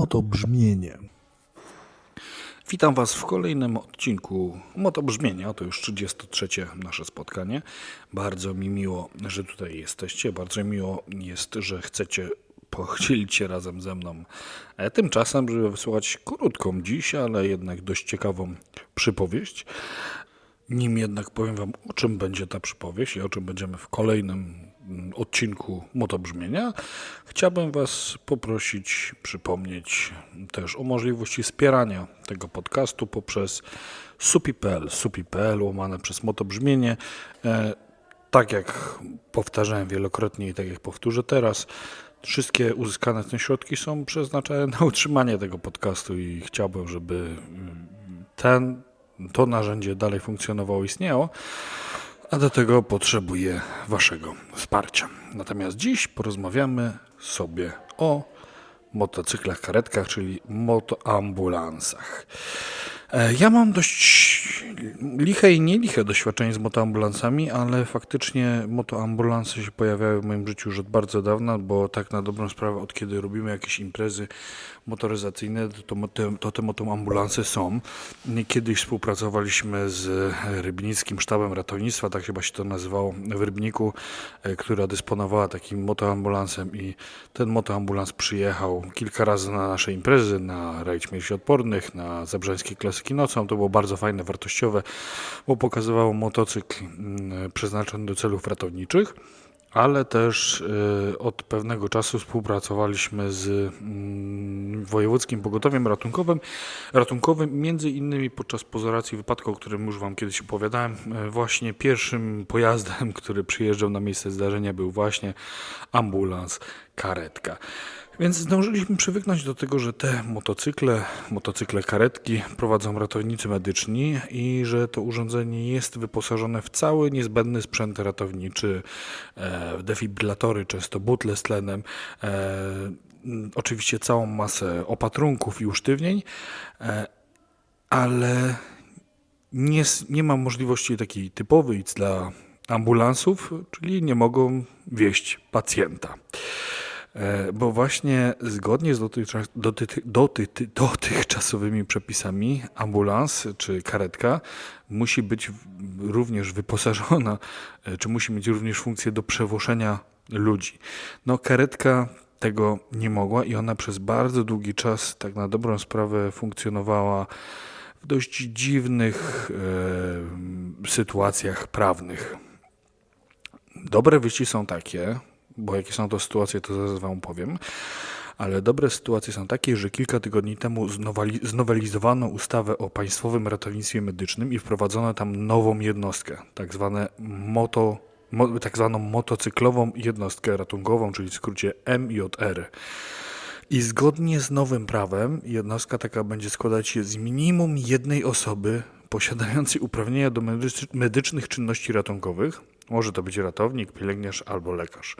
Moto brzmienie. Witam Was w kolejnym odcinku Moto Brzmienia. To już 33 nasze spotkanie. Bardzo mi miło, że tutaj jesteście. Bardzo mi miło jest, że chcecie podzielić się razem ze mną e, tymczasem, żeby wysłuchać krótką dziś, ale jednak dość ciekawą przypowieść. Nim jednak powiem Wam, o czym będzie ta przypowieść i o czym będziemy w kolejnym odcinku Motobrzmienia, chciałbym Was poprosić, przypomnieć też o możliwości wspierania tego podcastu poprzez supi.pl, supi.pl łamane przez Motobrzmienie. E, tak jak powtarzałem wielokrotnie i tak jak powtórzę teraz, wszystkie uzyskane tym środki są przeznaczone na utrzymanie tego podcastu i chciałbym, żeby ten, to narzędzie dalej funkcjonowało, istniało, a do tego potrzebuję Waszego wsparcia. Natomiast dziś porozmawiamy sobie o motocyklach karetkach, czyli motoambulansach. E, Ja mam dość liche i nieliche doświadczenie z motoambulansami, ale faktycznie motoambulansy się pojawiały w moim życiu już od bardzo dawna, bo tak na dobrą sprawę, od kiedy robimy jakieś imprezy motoryzacyjne, to, to te motoambulansy są. Kiedyś współpracowaliśmy z Rybnickim Sztabem Ratownictwa, tak chyba się to nazywało w Rybniku, e, która dysponowała takim motoambulansem i ten motoambulans przyjechał kilka razy na nasze imprezy, na rajd śmierci odpornych, na Zabrzeńskie Klasyki Nocą. To było bardzo fajne, wartościowe, bo pokazywało motocykl mm, przeznaczony do celów ratowniczych ale też y, od pewnego czasu współpracowaliśmy z mm, Wojewódzkim Pogotowiem Ratunkowym, ratunkowym, między innymi podczas pozoracji wypadku, o którym już Wam kiedyś opowiadałem. y, Właśnie pierwszym pojazdem, który przyjeżdżał na miejsce zdarzenia był właśnie ambulans, karetka. Więc zdążyliśmy przywyknąć do tego, że te motocykle, motocykle karetki prowadzą ratownicy medyczni i że to urządzenie jest wyposażone w cały niezbędny sprzęt ratowniczy, e, defibrylatory, często butle z tlenem, e, oczywiście całą masę opatrunków i usztywnień, e, ale nie, nie ma możliwości takiej typowej dla ambulansów, czyli nie mogą wieść pacjenta. E, Bo właśnie zgodnie z dotychczas, doty, doty, dotychczasowymi przepisami ambulans czy karetka musi być również wyposażona, e, czy musi mieć również funkcję do przewożenia ludzi. No karetka tego nie mogła i ona przez bardzo długi czas, tak na dobrą sprawę, funkcjonowała w dość dziwnych e, sytuacjach prawnych. Dobre wieści są takie, bo jakie są to sytuacje, to zaraz Wam powiem, ale dobre sytuacje są takie, że kilka tygodni temu znowali- znowelizowano ustawę o Państwowym Ratownictwie Medycznym i wprowadzono tam nową jednostkę, tak zwane moto, mo, tak zwaną motocyklową jednostkę ratunkową, czyli w skrócie MJR. I zgodnie z nowym prawem jednostka taka będzie składać się z minimum jednej osoby posiadającej uprawnienia do medycz- medycznych czynności ratunkowych. Może to być ratownik, pielęgniarz albo lekarz.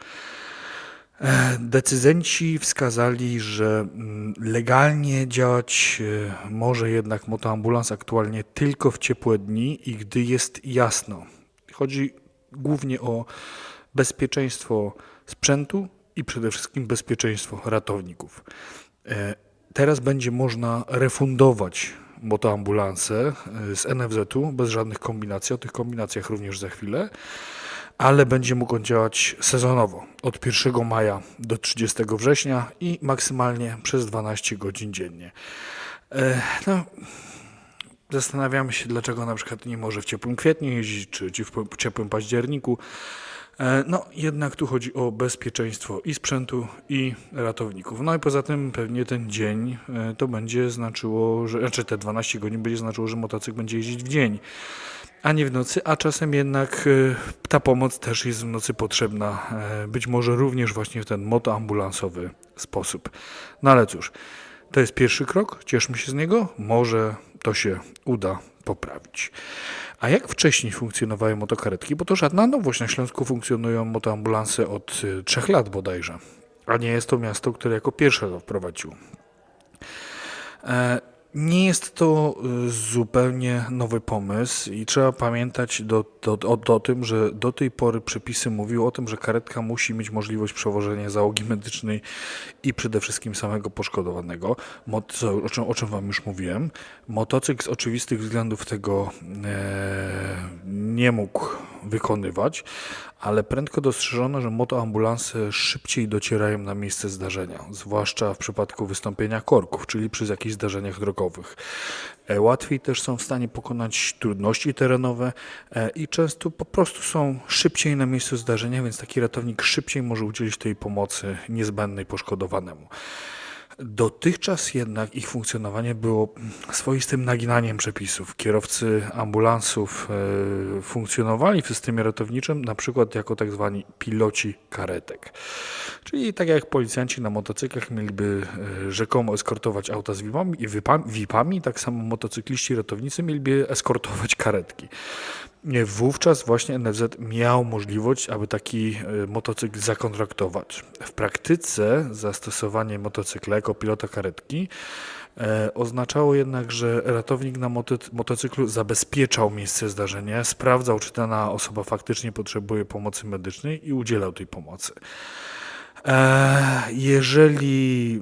E, Decyzenci wskazali, że mm, legalnie działać e, może jednak motoambulans aktualnie tylko w ciepłe dni i gdy jest jasno. Chodzi głównie o bezpieczeństwo sprzętu i przede wszystkim bezpieczeństwo ratowników. E, Teraz będzie można refundować motoambulanse e, z NFZ-u bez żadnych kombinacji. O tych kombinacjach również za chwilę ale będzie mógł on działać sezonowo od 1 maja do 30 września i maksymalnie przez 12 godzin dziennie. E, No, zastanawiamy się, dlaczego na przykład nie może w ciepłym kwietniu jeździć, czy, czy w ciepłym październiku. E, No, jednak tu chodzi o bezpieczeństwo i sprzętu, i ratowników. No i poza tym pewnie ten dzień e, to będzie znaczyło, że, znaczy te 12 godzin będzie znaczyło, że motocykl będzie jeździć w dzień a nie w nocy, a czasem jednak e, ta pomoc też jest w nocy potrzebna, być może również właśnie w ten motoambulansowy sposób. No ale cóż, to jest pierwszy krok, cieszmy się z niego, może to się uda poprawić. A jak wcześniej funkcjonowały motokaretki, bo to żadna nowość, na Śląsku funkcjonują motoambulanse od e, trzech lat bodajże, a nie jest to miasto, które jako pierwsze to wprowadziło. E, Nie jest to y, zupełnie nowy pomysł i trzeba pamiętać do, do, o, tym, że do tej pory przepisy mówiły o tym, że karetka musi mieć możliwość przewożenia załogi medycznej i przede wszystkim samego poszkodowanego, o, czym, o czym Wam już mówiłem. Motocykl z oczywistych względów tego e, nie mógł wykonywać, ale prędko dostrzeżono, że motoambulanse szybciej docierają na miejsce zdarzenia, zwłaszcza w przypadku wystąpienia korków, czyli przy jakichś zdarzeniach drogowych. E, Łatwiej też są w stanie pokonać trudności terenowe e, i często po prostu są szybciej na miejscu zdarzenia, więc taki ratownik szybciej może udzielić tej pomocy niezbędnej poszkodowanemu. Dotychczas jednak ich funkcjonowanie było swoistym naginaniem przepisów. Kierowcy ambulansów e, funkcjonowali w systemie ratowniczym na przykład jako tak zwani piloci karetek. Czyli tak jak policjanci na motocyklach mieliby e, rzekomo eskortować auta z VIP-ami, tak samo motocykliści ratownicy mieliby eskortować karetki. Wówczas właśnie NFZ miał możliwość, aby taki e, motocykl zakontraktować. W praktyce zastosowanie motocykla jako pilota karetki e, oznaczało jednak, że ratownik na motocyklu zabezpieczał miejsce zdarzenia, sprawdzał, czy dana osoba faktycznie potrzebuje pomocy medycznej i udzielał tej pomocy. E, Jeżeli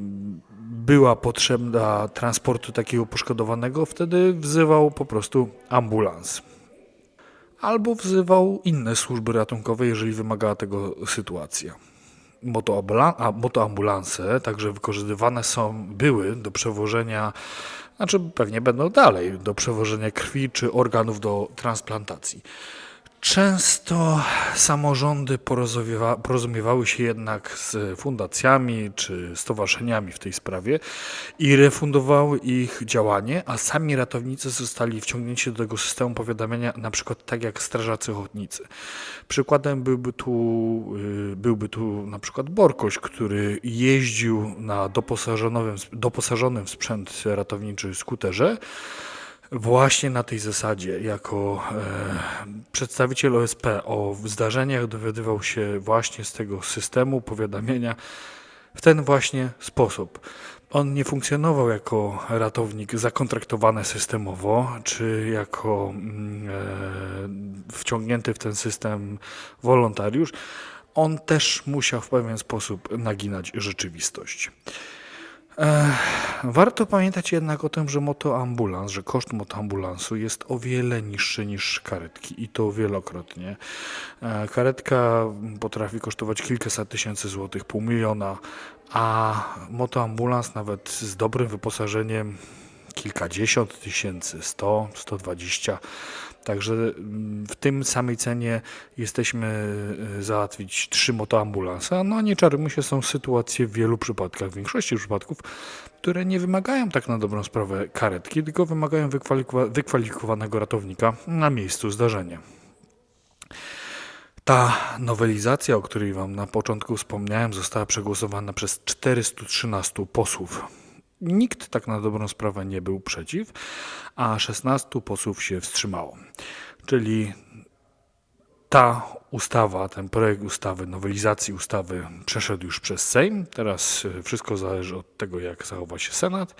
była potrzebna transportu takiego poszkodowanego, wtedy wzywał po prostu ambulans albo wzywał inne służby ratunkowe, jeżeli wymagała tego sytuacja. Motoambulanse także wykorzystywane są, były do przewożenia, znaczy pewnie będą dalej, do przewożenia krwi czy organów do transplantacji. Często samorządy porozumiewa, porozumiewały się jednak z fundacjami czy stowarzyszeniami w tej sprawie i refundowały ich działanie, a sami ratownicy zostali wciągnięci do tego systemu powiadamiania, na przykład tak jak strażacy ochotnicy. Przykładem byłby tu, y, byłby tu na przykład Borkoś, który jeździł na doposażonym, doposażonym w sprzęt ratowniczy skuterze, Właśnie na tej zasadzie, jako e, przedstawiciel OSP o zdarzeniach dowiadywał się właśnie z tego systemu powiadamiania w ten właśnie sposób. On nie funkcjonował jako ratownik zakontraktowany systemowo, czy jako mm, e, wciągnięty w ten system wolontariusz. On też musiał w pewien sposób naginać rzeczywistość. Warto pamiętać jednak o tym, że motoambulans, że koszt motoambulansu jest o wiele niższy niż karetki i to wielokrotnie. Karetka potrafi kosztować kilkaset tysięcy złotych, pół miliona, a motoambulans nawet z dobrym wyposażeniem kilkadziesiąt tysięcy, 100, 120. Także mm, w tym samej cenie jesteśmy y, załatwić trzy motoambulanse. No nie czarujmy się, są sytuacje w wielu przypadkach, w większości przypadków, które nie wymagają tak na dobrą sprawę karetki, tylko wymagają wykwalifikowa- wykwalifikowanego ratownika na miejscu zdarzenia. Ta nowelizacja, o której Wam na początku wspomniałem, została przegłosowana przez 413 posłów. Nikt tak na dobrą sprawę nie był przeciw, a 16 posłów się wstrzymało. Czyli ta ustawa, ten projekt ustawy, nowelizacji ustawy przeszedł już przez Sejm. Teraz e, wszystko zależy od tego, jak zachowa się Senat.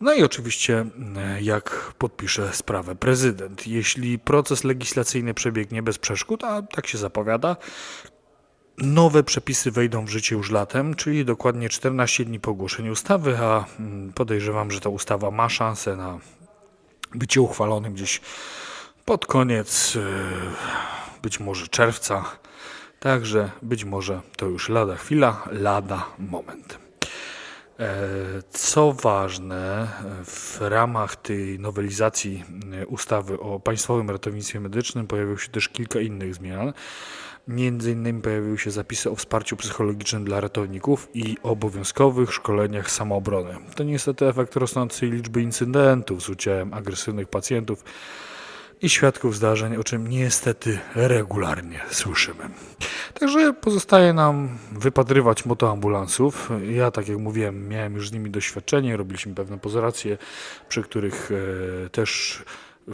No i oczywiście, e, jak podpisze sprawę prezydent. Jeśli proces legislacyjny przebiegnie bez przeszkód, a tak się zapowiada, Nowe przepisy wejdą w życie już latem, czyli dokładnie 14 dni po ogłoszeniu ustawy, a mm, podejrzewam, że ta ustawa ma szansę na bycie uchwalonym gdzieś pod koniec, e, być może czerwca. Także być może to już lada chwila, lada moment. E, Co ważne, w ramach tej nowelizacji e, ustawy o Państwowym Ratownictwie Medycznym pojawiło się też kilka innych zmian. Między innymi pojawiły się zapisy o wsparciu psychologicznym dla ratowników i obowiązkowych szkoleniach samoobrony. To niestety efekt rosnącej liczby incydentów z udziałem agresywnych pacjentów i świadków zdarzeń, o czym niestety regularnie słyszymy. Także pozostaje nam wypatrywać motoambulansów. Ja, tak jak mówiłem, miałem już z nimi doświadczenie, robiliśmy pewne pozoracje, przy których e, też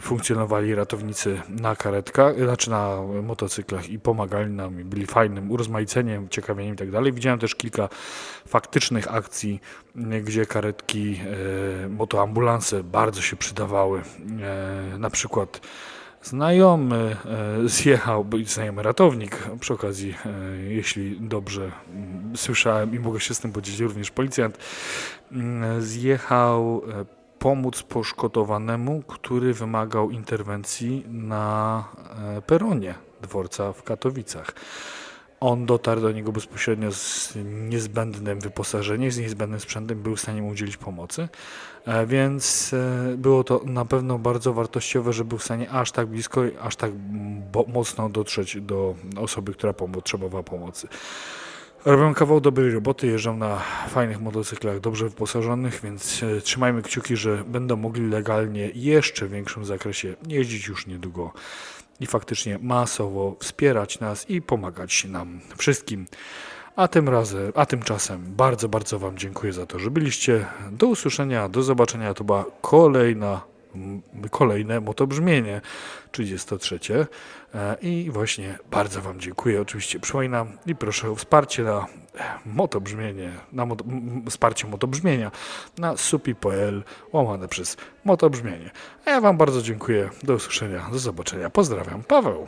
funkcjonowali ratownicy na karetkach, znaczy na motocyklach i pomagali nam, byli fajnym urozmaiceniem, ciekawieniem i tak dalej. Widziałem też kilka faktycznych akcji, gdzie karetki, e, motoambulanse bardzo się przydawały. E, na przykład znajomy e, zjechał, znajomy ratownik przy okazji, jeśli dobrze mm, słyszałem i mogę się z tym podzielić, również policjant, mm, zjechał pomóc poszkodowanemu, który wymagał interwencji na e, peronie dworca w Katowicach. On dotarł do niego bezpośrednio z niezbędnym wyposażeniem, z niezbędnym sprzętem, był w stanie mu udzielić pomocy, E, więc e, było to na pewno bardzo wartościowe, że był w stanie aż tak blisko, aż tak mocno dotrzeć do osoby, która potrzebowała pomocy. Robią kawał dobrej roboty, jeżdżą na fajnych motocyklach, dobrze wyposażonych, więc e, trzymajmy kciuki, że będą mogli legalnie jeszcze w większym zakresie jeździć już niedługo i faktycznie masowo wspierać nas i pomagać nam wszystkim. A tym razem, a tymczasem bardzo, bardzo Wam dziękuję za to, że byliście. Do usłyszenia, do zobaczenia. To była kolejna, kolejne motobrzmienie 33. E, I właśnie bardzo Wam dziękuję. Oczywiście przypominam i proszę o wsparcie na motobrzmienie, na moto, wsparcie motobrzmienia na supi.pl łamane przez motobrzmienie. A ja Wam bardzo dziękuję. Do usłyszenia, do zobaczenia. Pozdrawiam, Paweł.